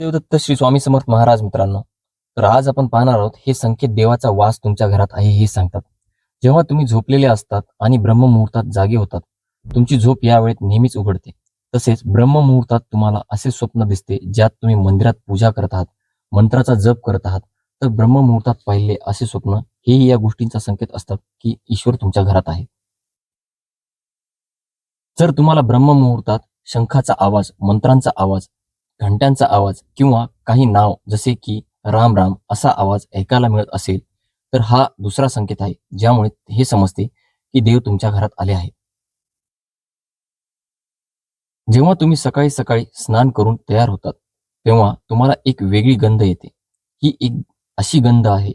देवदत्त श्री स्वामी समर्थ महाराज मित्रांनो तर आज आपण पाहणार आहोत हे संकेत देवाचा वास तुमच्या घरात आहे हे सांगतात. जेव्हा तुम्ही झोपलेले असतात आणि ब्रह्ममुहूर्तात जागे होतात तुमची झोप या वेळेत नेहमीच उघडते. तसेच ब्रह्ममुहूर्तात तुम्हाला असे स्वप्न दिसते ज्यात तुम्ही मंदिरात पूजा करत आहात मंत्राचा जप करत आहात तर ब्रह्ममुहूर्तात पाहिले असे स्वप्न हेही या गोष्टींचा संकेत असतात की ईश्वर तुमच्या घरात आहे. जर तुम्हाला ब्रह्ममुहूर्तात शंखाचा आवाज मंत्रांचा आवाज घंट्यांचा आवाज किंवा काही नाव जसे की राम राम असा आवाज ऐकायला मिळत असेल तर हा दुसरा संकेत आहे ज्यामुळे हे समजते की देव तुमच्या घरात आले आहे. जेव्हा तुम्ही सकाळी सकाळी स्नान करून तयार होतात तेव्हा तुम्हाला एक वेगळी गंध येते. ही एक अशी गंध आहे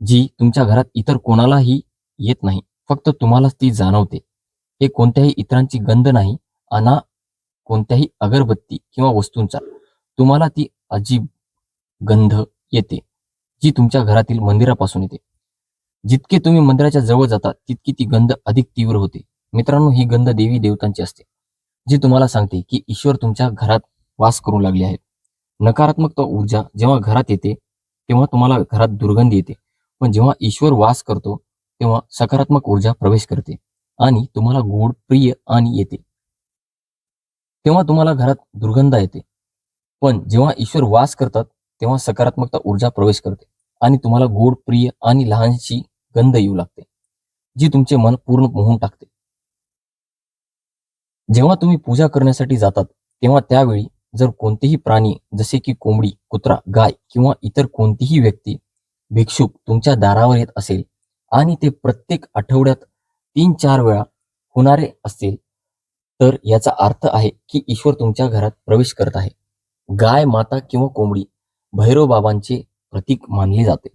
जी तुमच्या घरात इतर कोणालाही येत नाही फक्त तुम्हालाच ती जाणवते. हे कोणत्याही इतरांची गंध नाही अना कोणत्याही अगरबत्ती किंवा वस्तूंचा. तुम्हाला ती अजीब गंध येते जी तुमच्या घरातील मंदिरापासून येते. जितके तुम्ही मंदिराच्या जवळ जाता तितकी ती गंध अधिक तीव्र होते. मित्रांनो ही गंध देवी देवतांची असते जी तुम्हाला सांगते की ईश्वर तुमच्या घरात वास करू लागले आहेत. नकारात्मक तो ऊर्जा जेव्हा घरात येते तेव्हा तुम्हाला घरात दुर्गंधी येते. पण जेव्हा ईश्वर वास करतो तेव्हा सकारात्मक ऊर्जा प्रवेश करते आणि तुम्हाला गोड प्रिय आणि येते. तेव्हा तुम्हाला घरात दुर्गंध येते. पण जेव्हा ईश्वर वास करतात तेव्हा सकारात्मकता ऊर्जा प्रवेश करते आणि तुम्हाला गोड प्रिय आणि लहानशी गंध येऊ लागते जी तुमचे मन पूर्ण मोहून टाकते. जेव्हा तुम्ही पूजा करण्यासाठी जातात तेव्हा त्यावेळी जर कोणतेही प्राणी जसे की कोंबडी कुत्रा गाय किंवा इतर कोणतीही व्यक्ती भिक्षुक तुमच्या दारावर येत असेल आणि ते प्रत्येक आठवड्यात तीन चार वेळा होणारे असतील तर याचा अर्थ आहे की ईश्वर तुमच्या घरात प्रवेश करत आहे. गाय माता किंवा कोंबडी भैरव बाबांचे प्रतीक मानले जाते.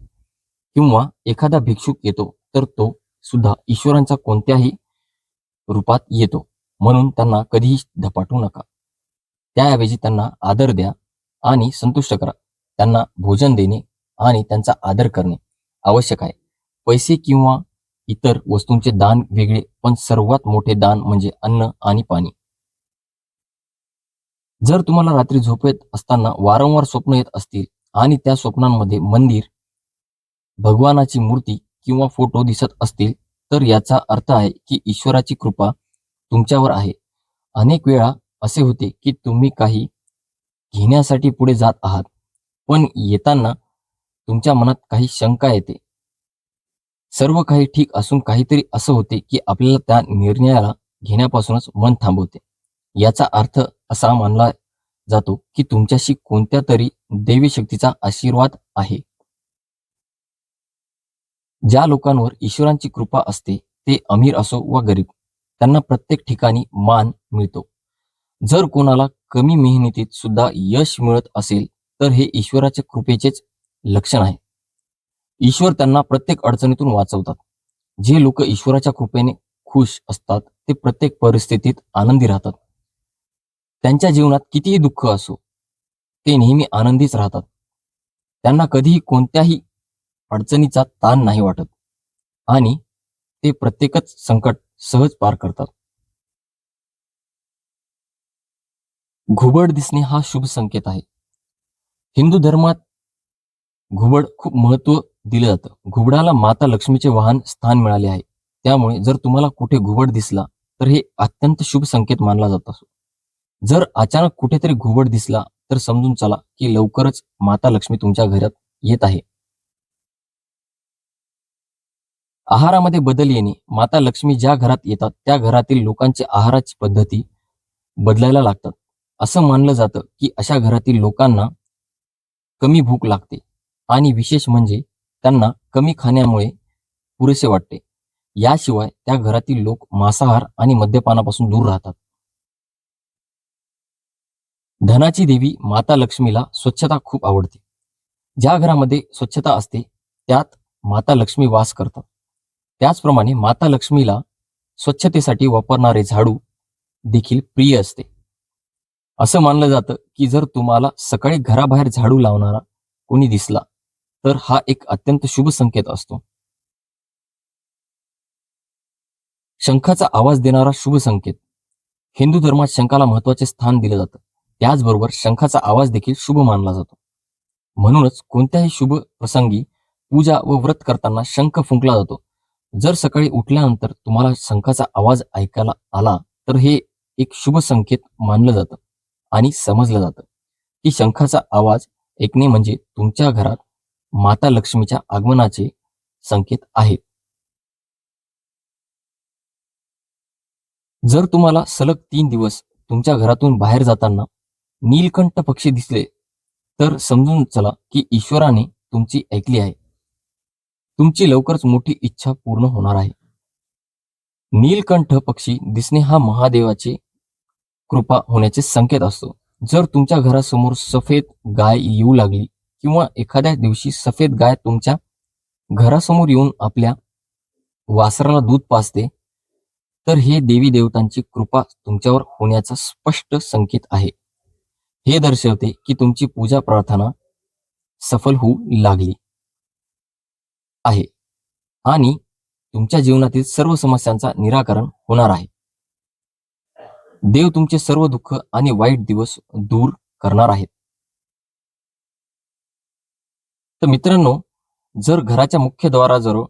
किंवा एखादा भिक्षुक येतो तर तो सुद्धा ईश्वरांचा कोणत्याही रूपात येतो म्हणून त्यांना कधीही धपाटू नका. त्याऐवजी त्यांना आदर द्या आणि संतुष्ट करा. त्यांना भोजन देणे आणि त्यांचा आदर करणे आवश्यक आहे. पैसे किंवा इतर वस्तूंचे दान वेगळे पण सर्वात मोठे दान म्हणजे अन्न आणि पाणी. जर तुम्हाला रात्री झोपेत असताना वारंवार स्वप्न येत असतील आणि त्या स्वप्नांमध्ये मंदिर भगवानाची मूर्ती किंवा फोटो दिसत असतील तर याचा अर्थ आहे की ईश्वराची कृपा तुमच्यावर आहे. अनेक वेळा असे होते की तुम्ही काही घेण्यासाठी पुढे जात आहात पण येताना तुमच्या मनात काही शंका येते. सर्व काही ठीक असून काहीतरी असं होते की आपल्याला त्या निर्णयाला घेण्यापासूनच मन थांबवते. याचा अर्थ असा मानला जातो की तुमच्याशी कोणत्या तरी देवी शक्तीचा आशीर्वाद आहे. ज्या लोकांवर ईश्वरांची कृपा असते ते अमीर असो वा गरीब त्यांना प्रत्येक ठिकाणी मान मिळतो. जर कोणाला कमी मेहनतीत सुद्धा यश मिळत असेल तर हे ईश्वराच्या कृपेचेच लक्षण आहे. ईश्वर त्यांना प्रत्येक अडचणीतून वाचवतात. जे लोक ईश्वराच्या कृपेने खुश असतात ते प्रत्येक परिस्थितीत आनंदी राहतात. त्यांच्या जीवनात कितीही दुःख असो ते नेहमी आनंदीच राहतात. त्यांना कधीही कोणत्याही अडचणीचा ताण नाही वाटत आणि ते प्रत्येकच संकट सहज पार करतात. घुबड दिसणे हा शुभ संकेत आहे. हिंदू धर्मात घुबड खूप महत्त्व दिलं जातं. घुबडाला माता लक्ष्मीचे वाहन स्थान मिळाले आहे. त्यामुळे जर तुम्हाला कुठे घुबड दिसला तर हे अत्यंत शुभ संकेत मानला जात असो. जर अचानक कुठेतरी घुबड दिसला तर समजून चला की लवकरच माता लक्ष्मी तुमच्या घरात येत आहे. आहारामध्ये बदल येणे माता लक्ष्मी ज्या घरात येतात त्या घरातील लोकांची आहाराची पद्धती बदलायला लागतात. असं मानलं जातं की अशा घरातील लोकांना कमी भूक लागते आणि विशेष म्हणजे त्यांना कमी खाण्यामुळे पुरेसे वाटते. याशिवाय त्या घरातील लोक मांसाहार आणि मद्यपानापासून दूर राहतात. धनाची देवी माता लक्ष्मीला स्वच्छता खूप आवडते. ज्या घरामध्ये स्वच्छता असते त्यात माता लक्ष्मी वास करतात. त्याचप्रमाणे माता लक्ष्मीला स्वच्छतेसाठी वापरणारे झाडू देखील प्रिय असते. असं मानलं जातं की जर तुम्हाला सकाळी घराबाहेर झाडू लावणारा कोणी दिसला तर हा एक अत्यंत शुभ संकेत असतो. शंखाचा आवाज देणारा शुभ संकेत. हिंदू धर्मात शंखाला महत्त्वाचे स्थान दिलं जातं. त्याचबरोबर शंखाचा आवाज देखील शुभ मानला जातो. म्हणूनच कोणत्याही शुभ प्रसंगी पूजा व व्रत करताना शंख फुंकला जातो. जर सकाळी उठल्यानंतर तुम्हाला शंखाचा आवाज ऐकायला आला तर हे एक शुभ संकेत मानलं जातं आणि समजलं जातं की शंखाचा आवाज ऐकणे म्हणजे तुमच्या घरात माता लक्ष्मीच्या आगमनाचे संकेत आहेत जर तुम्हाला सलग तीन दिवस तुमच्या घरातून बाहेर जाताना नीलकंठ पक्षी दिसले. तर समजून चला की ईश्वराने तुमची ऐकली आहे. तुमची लवकरच मोठी इच्छा पूर्ण होणार आहे. नीलकंठ पक्षी दिसणे हा महादेवाचे कृपा होण्याचे संकेत असतो. जर तुमच्या घरासमोर सफेद गाय येऊ लागली किंवा एखाद्या दिवशी सफेद गाय तुमच्या घरासमोर येऊन आपल्या वासराला दूध पाजते तर हे देवी देवतांची कृपा तुमच्यावर होण्याचा स्पष्ट संकेत आहे. हे दर्शवते की तुमची पूजा प्रार्थना सफल होऊ लागली आहे. आणि तुमच्या जीवनातील सर्व समस्यांचा निराकरण होणार आहे. देव तुमचे सर्व दुःख आणि वाईट दिवस दूर करणार आहेत. तर मित्रांनो जर घराच्या मुख्य द्वाराजवळ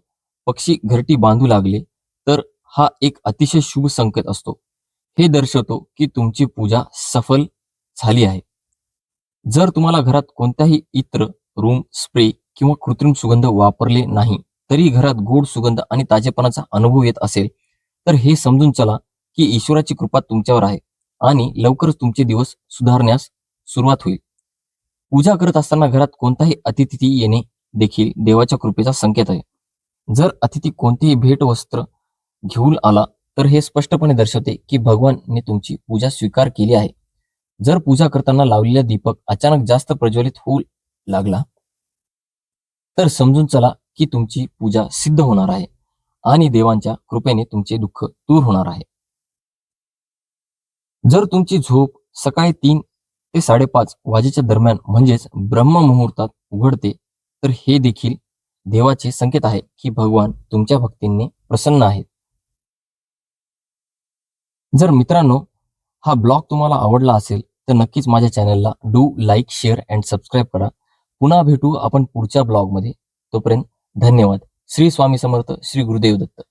पक्षी घरटी बांधू लागले तर हा एक अतिशय शुभ संकेत असतो. हे दर्शवतो की तुमची पूजा सफल झाली आहे. जर तुम्हाला घरात कोणत्याही इत्र रूम स्प्रे किंवा कृत्रिम सुगंध वापरले नाही तरी घरात गोड सुगंध आणि ताजेपणाचा अनुभव येत असेल तर हे समजून चला की ईश्वराची कृपा तुमच्यावर आहे आणि लवकरच तुमचे दिवस सुधारण्यास सुरुवात होईल. पूजा करत असताना घरात कोणताही अतिथी येणे देखील देवाच्या कृपेचा संकेत आहे. जर अतिथी कोणतेही भेट वस्त्र घेऊन आला तर हे स्पष्टपणे दर्शवते की भगवानने तुमची पूजा स्वीकार केली आहे. जर पूजा करताना लावलेला दीपक अचानक जास्त प्रज्वलित होऊ लागला तर समजून चला की तुमची पूजा सिद्ध होणार आहे आणि देवांच्या कृपेने तुमचे दुःख दूर होणार आहे. जर तुमची झोप सकाळी तीन ते साडेपाच वाजेच्या दरम्यान म्हणजेच ब्रह्म मुहूर्तात उघडते तर हे देखील देवाचे संकेत आहे की भगवान तुमच्या भक्तींनी प्रसन्न आहेत. जर मित्रांनो हा ब्लॉग तुम्हाला आवडला असेल तर नक्कीच माझ्या चॅनलला do like share and subscribe करा. पुन्हा भेटू आपण पुढच्या ब्लॉगमध्ये. तोपर्यंत धन्यवाद. श्री स्वामी समर्थ श्री गुरुदेव दत्त.